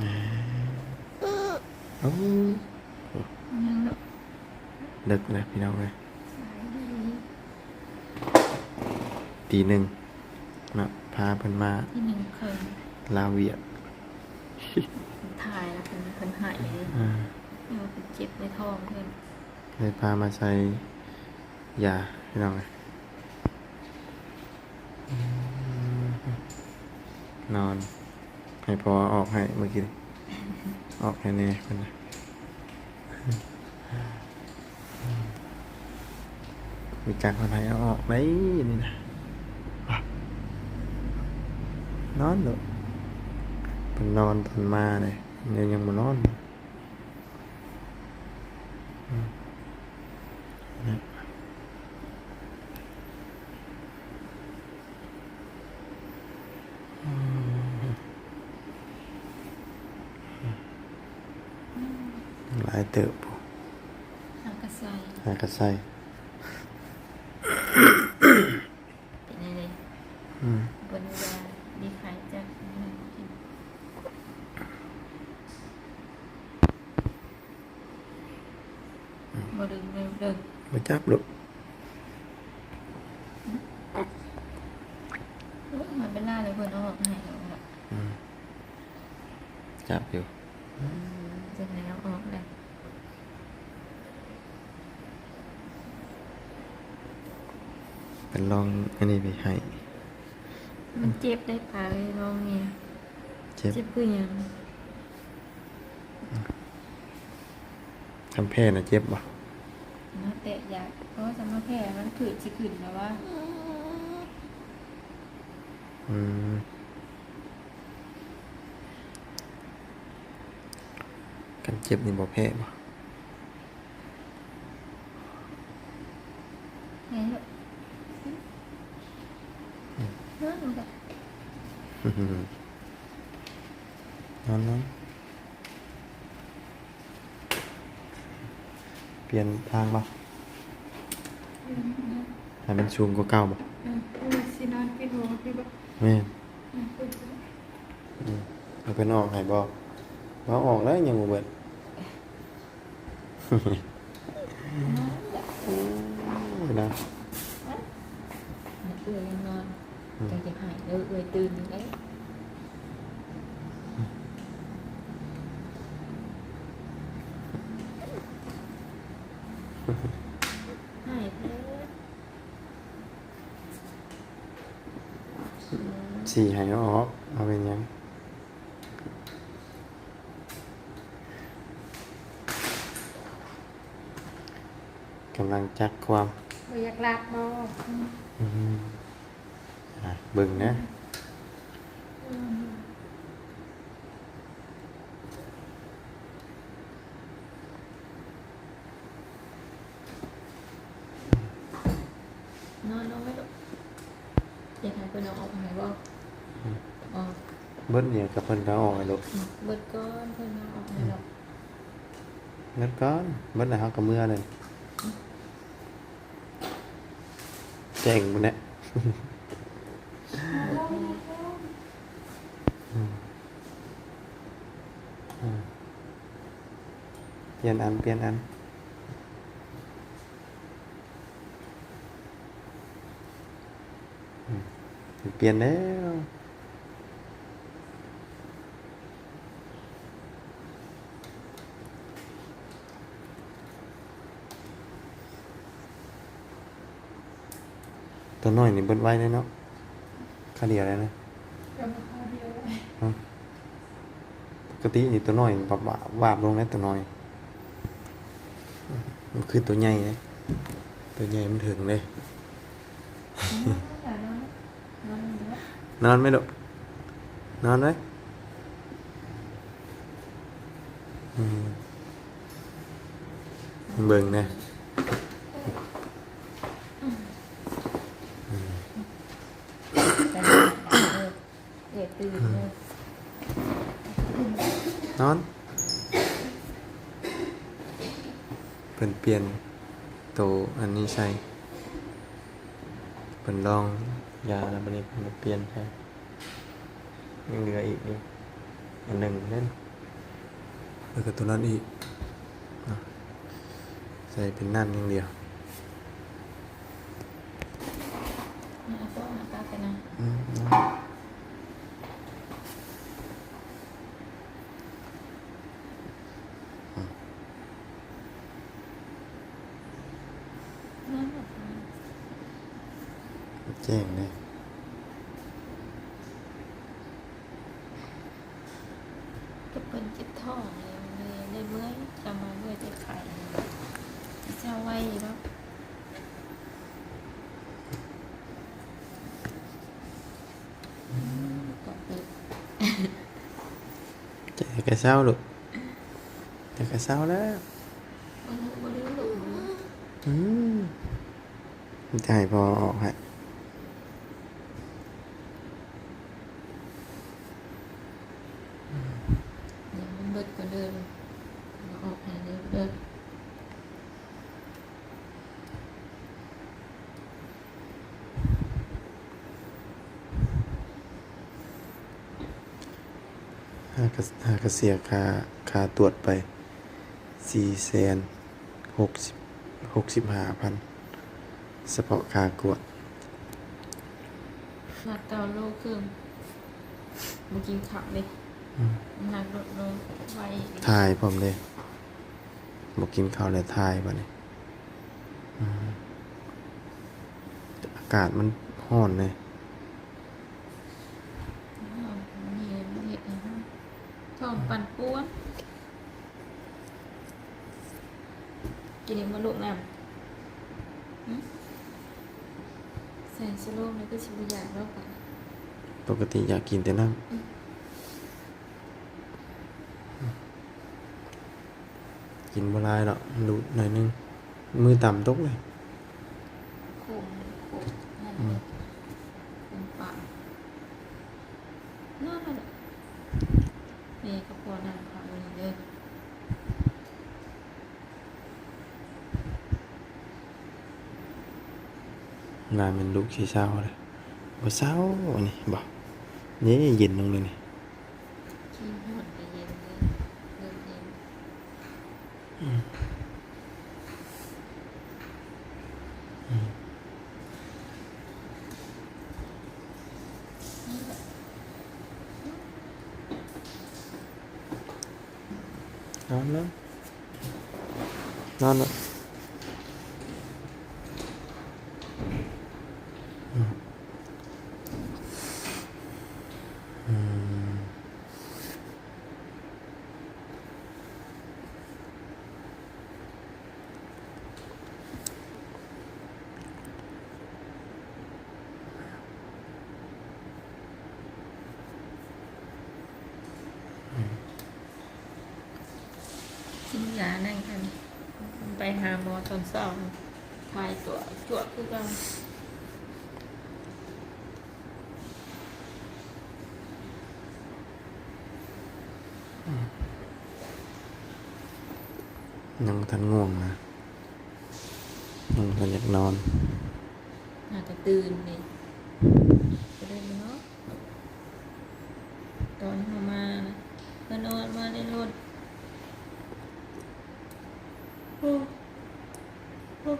อ่าโอ้ยังลูกดึกเลยพี่น้องเลยสายดีตีหนึ่งมาพาเพิ่นมาที่หนึ่งเคยลาเวียดถ่ายแล้วเป็นคนหายเลยอ่ายังเป็นเจ็บในท้องเพื่อนเลยพามาใส่ยาพี่น้องเลยอืมนอน ให้พอออกให้เมื่อกี้ออกแน่เพิ่นนะมีจักคนไหนเอาออกไหมนี่นะอะนอนเด้อเป็นนอนตอนมาเลยเนี่ยยังมานอนอืมเนี่ยอืม หลายเติบปุ๊ ทางกระใส หากระใส่ เป็นอะไร อืม บนเวลาดีขายจากนั่นกินบดึงเร็วเดิน มาจับลูก มันเป็นล่าเลยเพื่อนเอาออกให้เราแบบ อืมจับอยู่ จะไหนเอาออกเลย เป็นลองอันนี้ไปให้ มันเจ็บได้ปลาเลยน้องเนี่ยเจ็บเจ็บคือหยังทำแพ้นะเจ็บบ่มาเตะยาเพราะว่าจะมาแพ้มันถือสิขึ้นแล้วว่าอืมกันเจ็บนี่บ่แพ้บ่ ไงลูกนั่นแบบ นอนนอนเป ลี่ยนทางบ่ให้มันสูงกว่าเก่าบ่สินอนพี่หัวพี่บอกแม่นอืมเอาเพิ่นออกให้บ่บ่ออกแล้วยังบ่เบิดโอ้ยนะเอื่อยยังนอนจะจะหายเออเอื่อยตื่นได้หายไป สี่ให้เอาออกเอาเป็นหยังกำลัง จักความบ่อยากลากบ่อืมอะเบิ่งนะนอนนอนไม่หรอกอยากให้เพิ่นเอาออกให้บ่ออกเบิ้ลเนี่ยกับเพิ่นก็เอาออกให้ลูกเบิดก้อนเพิ่นเอาออกให้หรอกเบิ้ลก่อนเบิ้ลแล้วเฮาก็เมื่อเลยแจ๋งบ่แน่อืมอืมเปลี่ยนอัน เปลี่ยนอันเปลี่ยนแล้ว ตัวน้อยนี่เบิ้ลไว้เลยเนาะค่าเดียวเลยนะอืมปกตินี่ตัวน้อยปรับวาบวาบลงนะตัวน้อยมันคือตัวใหญ่เลยตัวใหญ่มันถึงเลยนอนนอนเด้อนอนไหมลูกนอนไหมอืมเบิ่งนะ แต่เออเดี๋ยว ตื่นเลยนอนเพิ่นเปลี่ยนโตวอันนี้ใช่เพิ่นลองยาแล้วบัดนี้เพิ่นก็เปลี่ยนใช่ยังเหลืออีกนี่อันหนึ่งนั่นอแล้วก็ตัวนั้นอีกเนาะใส่เป็นนั่นอย่างเดียว เอาตัวมาตากันนะ อืมเนาะ นั่นแหละ แจ้งเลยก็เป็นเจ็บท้องเลยเลยเลยเมื่อยจะมาเมื่อยจะไข่จะไว้แล้วก็ปิดแจ้งกระเช้าลูกแจ้งกระเช้าแล้วบริบริหลูอืมจะให้พอออกให้ เดี๋ยวมันเบิดก็เดินเราออกหาเดินเดิน หากระหากระ เสียค่าค่าตรวจไปสี่แสนหกสิบหกสิบห้าพันเฉพาะค่ากวดหนักเก้าโลครึ่งเมื่อกี้ขับเลยอืมหนักลดลงไวทายผมเลยบอกกินข้าวแล้วทายบ่เนี่ยอืมอากาศมันร้อนเลย อ้าวมีเห็นเห็นนะฮะ ท้องปั่นป้วนกินเองมาลูกน้ำหึใส่สโลมแล้วก็ชิบุยากแล้วกันปกติอยากกินแต่น้ำกินบ่หลายหรอกดูดหน่อยนึง มือต่ำตกเลย โคมโคมนั่นเลยเป็นปากนั่นแหละนี่ก็พอนั่งค่ะนี่เลย งานมันลุกขี้เศร้าเลยบ่เศร้านี่บ่นี่เย็นลงเลยนี่ ขี้หอดไปเย็นเลยเริ่มเย็นนี่แหละ นอนแล้วนอนแล้วอืมอืม กินยานั่งกัน ไปหาหมอตอนเช้าทายตัวจวดคือกันยังทันง่วงนะยังทันอยากนอนอาจจะตื่นนี่ก็ได้เนาะตอนเขามานะก็นอนมาในรถโอ้โอ้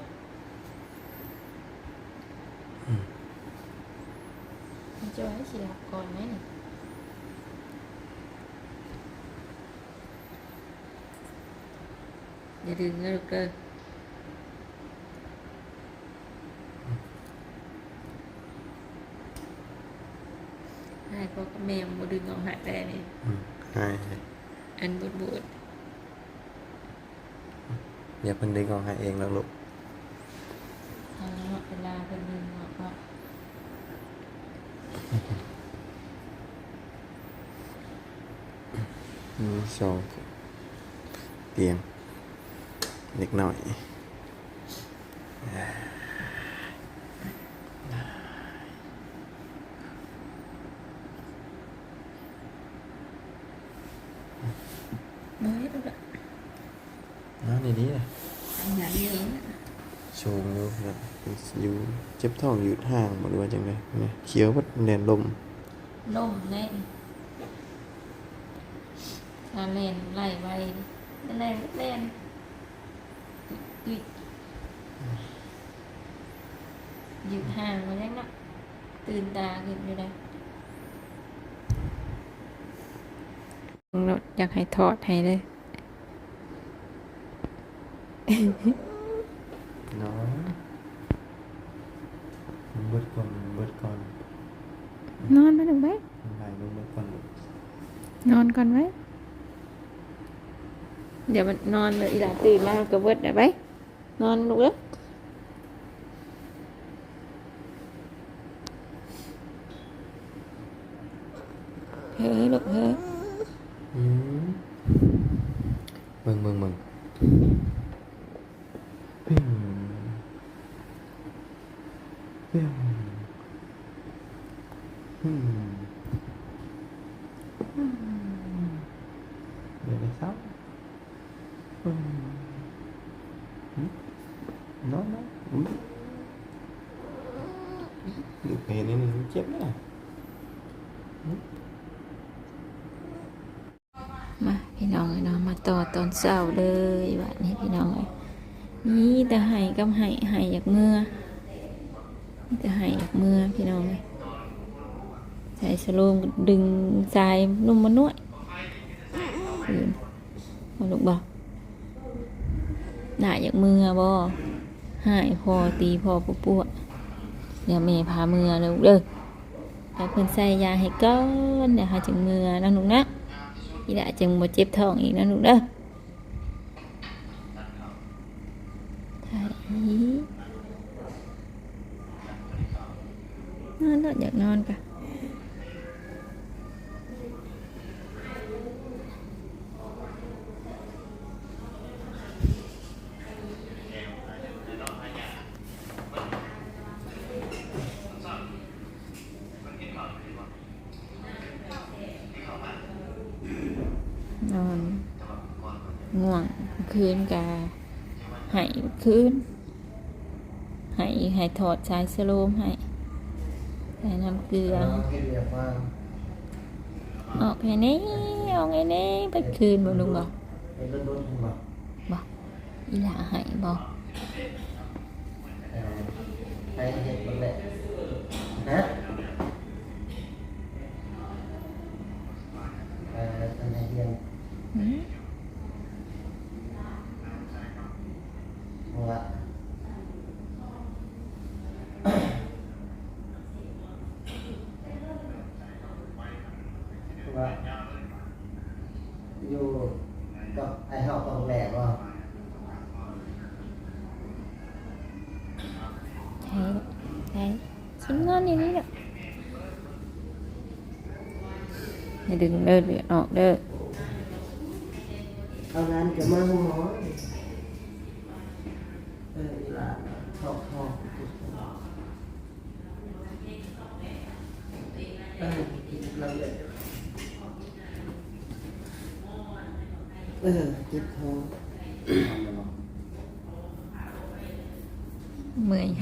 มันจะไว้สิหลับก่อนไหมนี่อย่าดึงนะลูกเด้อให้พ่อกั มีสองเตียงเล็กหน่อย น้อยดูละ นอนดีๆเลย อันอย่างนี้นะ ชงอยู่ครับ อยู่เจ็บท้องอยู่ห่างบ่รู้ว่าจังไดเนี่ยเขียวบัดแดนลมล่มแน่ถ้าเล่นไล่ไว้แรงแรงอุ๊ยหยุดห่างมาแล้วนะตื่นตาขึ้นอยู่ได้อยากให้ถอดให้เลยเนาะ เบิดก่อนเบิดก่อน นอนมาหนึ่งไหมไหลลงเบิดก่อนนอนก่อนไหมเดี๋ยวมันนอนเลยอีหลาตื่นมามันก็เบิดได้ไหมนอนลูกเอ้ยเฮ้ยลูกเฮ้ย อืมเบิ่งเบิ่งเบิ่งเพิ่งเพิ่งอืมอืม เดี๋ยวไปเศร้าอืมอืมนอนนะอุ้ยลูกเห็นนี่มันเจ็บนะมาพี่น้องเนาะมาต่อตอนเช้าเลยวันนี้พี่น้องเอ้ยนี่แต่ไห้กับไห้ไห้อยากเมื่อนี่แต่ไห้อยากเมื่อพี่น้องเลยใส่สโลมดึงสายนุ่มมานวด คืนมาลูกบอกหน้าอยากเมื่อบ่หายพอตีพอปุ๊บปุ๊บเดี๋ยวแม่พาเมื่อเลยลูกเด้อแล้เพิ่นใส่ยาให้ก้อนเดี๋ยวหาจึงเมื่อนะลูกนะอีละจึงบ่เจ็บท้องอีกนะลูกเด้อไทยนอนแล้วอยากนอนกะ คืนกาหายคืนหายหายถอดสายสโลมให้ใส่น้ำเกลือให้เรียกว่าออกไงนี้ออกไงนี้ไปคืนบ่ลุงบอกไอ้รถรถของเราบอกอีหลาหายบอกให้เห็ดมันแหละฮะเอ่ออันไหนเรียน หืม ว่าว่าอยู่กับไอ้เฮาตรงแหลกว่า ใช่ ใช่ชิ้นนอนอย่างนี้แหละอย่าดึ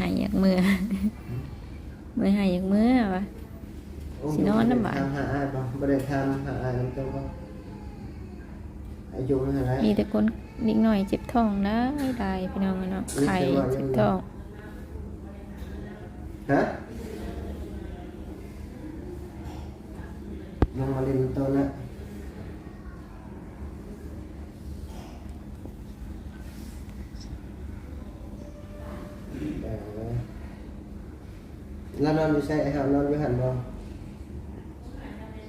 ลยเออเจ็บท้องเมื่อยหายอยากเมื่อเมื่อยหายอยากเมื่อวะ สินอนน้ำบ่าย ทำหาอายป่ะบ่ได้ทำหาอายน้ำเจ้าป่ะอายุเท่าไหร่มีแต่คนนิดหน่อยเจ็บท้องนะได้พี่น้องเนาะไข้เจ็บท้องฮะยังมาเล่นตัวนะเออ แล้วนอนอยู่ใส่ไอ้เฮานอนอยู่หันบ่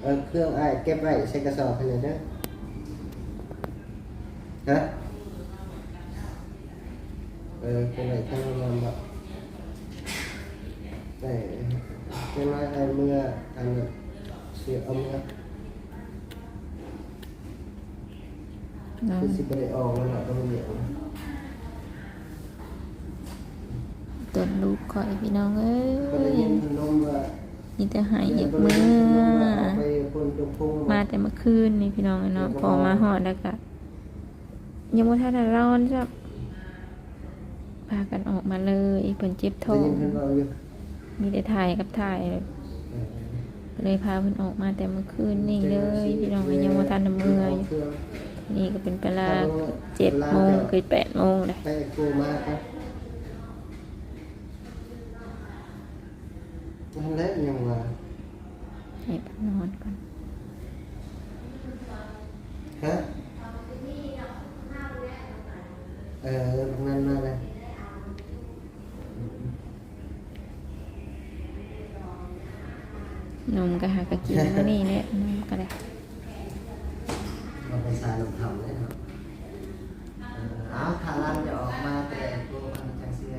เออเครื่องอ้ายเก็บไว้ใส่กระสอบให้หน่อยเด้อฮะเออเก็บไว้ข้างนอนบ่แต่เก็บไว้ให้เมื่ออันนั้นเสียเอาเมื่อนอนคือสิบ่ได้ออกแล้วล่ะต้องเดี๋ยว ตนลูกคอยพี่น้องเอ้ยนขนมว่ามีแต่หายอยากเมื่อมาแต่เมื่อคืนนี่พี่น้องเนาะพอมาหอดแล้วก็ยังบ่ทันร้อนจ้ะพากันออกมาเลยเพิ่นเจ็บท้องมีแต่ถ่ายกับถ่ายเลยพาเพิ่นออกมาแต่เมื่อคืนนี่เลยพี่น้องยังบ่ทันเมื่อยนี่ก็เป็นเวลาเจ็ดโมงคือแปดโมงเลย ไปกูมาครับนั่น แหละยังว่าให้พักนอนก่อนฮะเออทำงานมาเลยนมก็หากะกินก็นี่เนี่ยนมก็ได้ เราไปสายลงทำเลยเนาะเอ้าวขาลันจะออกมาแต่กูมันจังเสีย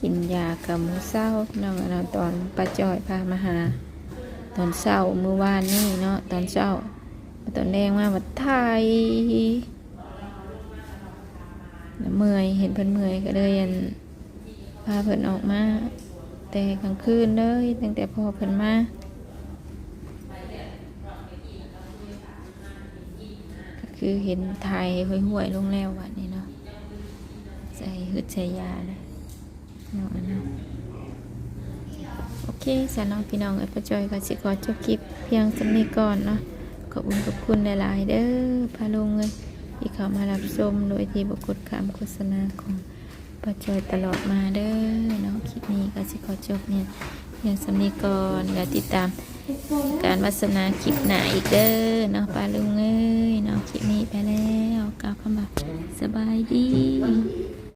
กินยากับมือเศร้าน้องเราตอนป้าจอยพามาหา ตอนเศร้ามือวานนี่เนาะตอนเศร้าตอนแดงมาบัดไทยเมื่อยเห็นเพิ่นเมื่อยก็เลยอันพาเพิ่นออกมา แต่กลางคืนเลยตั้งแต่พอเพิ่นมาก็คือเห็นไทยห่วยๆลงแล้ววันนี้เนาะใส่ฮึดใส่ยาเลย เนาะอันนั้นโอเคสำหรับพี่น้องไอ้ประจอยก็สิขอจบคลิปเพียงสำนี้ก่อนเนาะขอบคุณขอบคุณหลายๆเด้อพาลงเลยที่เข้ามารับชมโดยที่บกดคำโฆษณาของประจอยตลอดมาเด้อเนาะคลิปนี้ก็สิขอจบเนี่ยเพียงสำนี้ก่อนแล้วติดตามการวัสนาคลิปหนาอีกเด้อเนาะปาลุงเอ้ยเนาะคลิปนี้ไปแล้วกล่าวคำว่าสบายดี